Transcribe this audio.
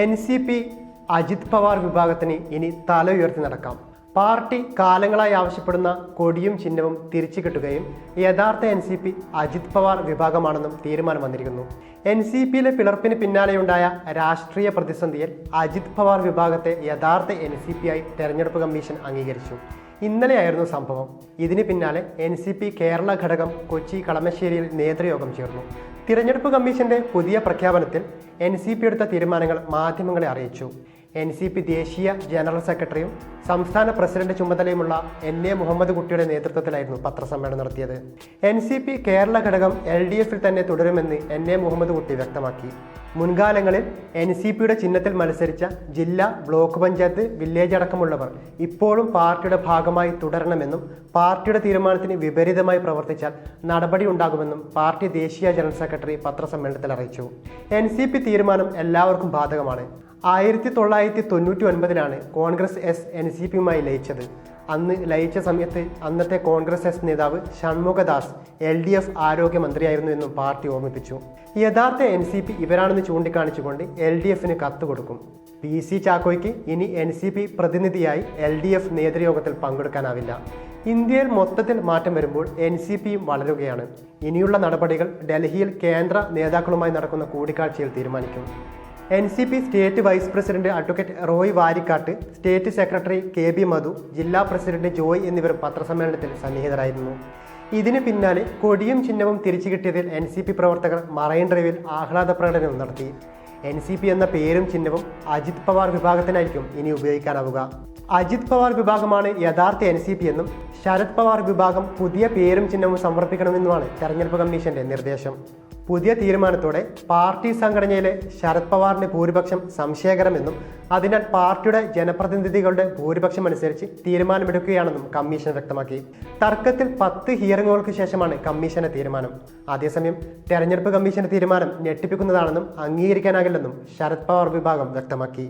N C P Ajit Pawar വിഭാഗത്തിന് ഇനി തല ഉയർത്തി നടക്കാം. പാർട്ടി കാലങ്ങളായി ആവശ്യപ്പെടുന്ന കൊടിയും ചിഹ്നവും തിരിച്ചു കിട്ടുകയും യഥാർത്ഥ N C P Ajit Pawar വിഭാഗമാണെന്നും തീരുമാനം വന്നിരിക്കുന്നു. എൻ സി പിയിലെ പിളർപ്പിന് പിന്നാലെയുണ്ടായ രാഷ്ട്രീയ പ്രതിസന്ധിയിൽ അജിത് പവാർ വിഭാഗത്തെ യഥാർത്ഥ എൻ സി പി ആയി തെരഞ്ഞെടുപ്പ് കമ്മീഷൻ അംഗീകരിച്ചു. ഇന്നലെയായിരുന്നു സംഭവം. ഇതിന് പിന്നാലെ എൻ സി പി കേരള ഘടകം കൊച്ചി കളമശ്ശേരിയിൽ നേതൃയോഗം ചേർന്നു. തിരഞ്ഞെടുപ്പ് കമ്മീഷന്റെ പുതിയ പ്രഖ്യാപനത്തിൽ എൻ സി പി എടുത്ത തീരുമാനങ്ങൾ മാധ്യമങ്ങളെ അറിയിച്ചു. എൻ സി പി ദേശീയ ജനറൽ സെക്രട്ടറിയും സംസ്ഥാന പ്രസിഡന്റ് ചുമതലയുമുള്ള എൻ എ മുഹമ്മദ് കുട്ടിയുടെ നേതൃത്വത്തിലായിരുന്നു പത്രസമ്മേളനം നടത്തിയത്. എൻ സി പി കേരള ഘടകം എൽ ഡി എഫിൽ തന്നെ തുടരുമെന്ന് എൻ എ മുഹമ്മദ് കുട്ടി വ്യക്തമാക്കി. മുൻകാലങ്ങളിൽ എൻ സി പിയുടെ ചിഹ്നത്തിൽ മത്സരിച്ച ജില്ലാ ബ്ലോക്ക് പഞ്ചായത്ത് വില്ലേജ് അടക്കമുള്ളവർ ഇപ്പോഴും പാർട്ടിയുടെ ഭാഗമായി തുടരണമെന്നും പാർട്ടിയുടെ തീരുമാനത്തിന് വിപരീതമായി പ്രവർത്തിച്ചാൽ നടപടി ഉണ്ടാകുമെന്നും പാർട്ടി ദേശീയ ജനറൽ സെക്രട്ടറി പത്രസമ്മേളനത്തിൽ അറിയിച്ചു. എൻ സി പി തീരുമാനം എല്ലാവർക്കും ബാധകമാണ്. ആയിരത്തി തൊള്ളായിരത്തി തൊണ്ണൂറ്റി ഒൻപതിലാണ് കോൺഗ്രസ് എസ് എൻ സി പിയുമായി ലയിച്ചത്. അന്ന് ലയിച്ച സമയത്ത് അന്നത്തെ കോൺഗ്രസ് എസ് നേതാവ് ഷൺമുഖദാസ് എൽ ഡി എഫ് ആരോഗ്യമന്ത്രിയായിരുന്നു എന്നും പാർട്ടി ഓർമ്മിപ്പിച്ചു. യഥാർത്ഥ എൻ സി പി ഇവരാണെന്ന് ചൂണ്ടിക്കാണിച്ചുകൊണ്ട് എൽ ഡി എഫിന് കത്ത് കൊടുക്കും. പി സി ചാക്കോയ്ക്ക് ഇനി എൻ സി പി പ്രതിനിധിയായി എൽ ഡി എഫ് നേതൃയോഗത്തിൽ പങ്കെടുക്കാനാവില്ല. ഇന്ത്യയിൽ മൊത്തത്തിൽ മാറ്റം വരുമ്പോൾ എൻ സി പിയും വളരുകയാണ്. ഇനിയുള്ള നടപടികൾ ഡൽഹിയിൽ കേന്ദ്ര നേതാക്കളുമായി നടക്കുന്ന കൂടിക്കാഴ്ചയിൽ തീരുമാനിക്കും. N C P state vice president advocate Roy Varikkattu state secretary K B Madhu ജില്ലാ പ്രസിഡന്റ് ജോയ് എന്നിവർ പത്രസമ്മേളനത്തിൽ സന്നിഹിതരായിരുന്നു. ഇതിന് പിന്നാലെ കൊടിയും ചിഹ്നവും തിരിച്ചു കിട്ടിയതിൽ എൻ സി പി പ്രവർത്തകർ മറൈൻ ഡ്രൈവിൽ ആഹ്ലാദ പ്രകടനവും നടത്തി. എൻ സി പി എന്ന പേരും ചിഹ്നവും അജിത് പവാർ വിഭാഗത്തിനായിരിക്കും ഇനി ഉപയോഗിക്കാനാവുക. അജിത് പവാർ വിഭാഗമാണ് യഥാർത്ഥ എൻ സി പി എന്നും ശരത് പവാർ വിഭാഗം പുതിയ പേരും ചിഹ്നവും സമർപ്പിക്കണമെന്നുമാണ് തെരഞ്ഞെടുപ്പ് കമ്മീഷന്റെ നിർദ്ദേശം. പുതിയ തീരുമാനത്തോടെ പാർട്ടി സംഘടനയിലെ ശരത് പവാറിന്റെ ഭൂരിപക്ഷം സംശയകരമെന്നും അതിനാൽ പാർട്ടിയുടെ ജനപ്രതിനിധികളുടെ ഭൂരിപക്ഷം അനുസരിച്ച് തീരുമാനമെടുക്കുകയാണെന്നും കമ്മീഷൻ വ്യക്തമാക്കി. തർക്കത്തിൽ പത്ത് ഹിയറിങ്ങുകൾക്ക് ശേഷമാണ് കമ്മീഷന്റെ തീരുമാനം. അതേസമയം തെരഞ്ഞെടുപ്പ് കമ്മീഷന്റെ തീരുമാനം ഞെട്ടിപ്പിക്കുന്നതാണെന്നും അംഗീകരിക്കാനാകില്ലെന്നും ശരത് പവാർ വിഭാഗം വ്യക്തമാക്കി.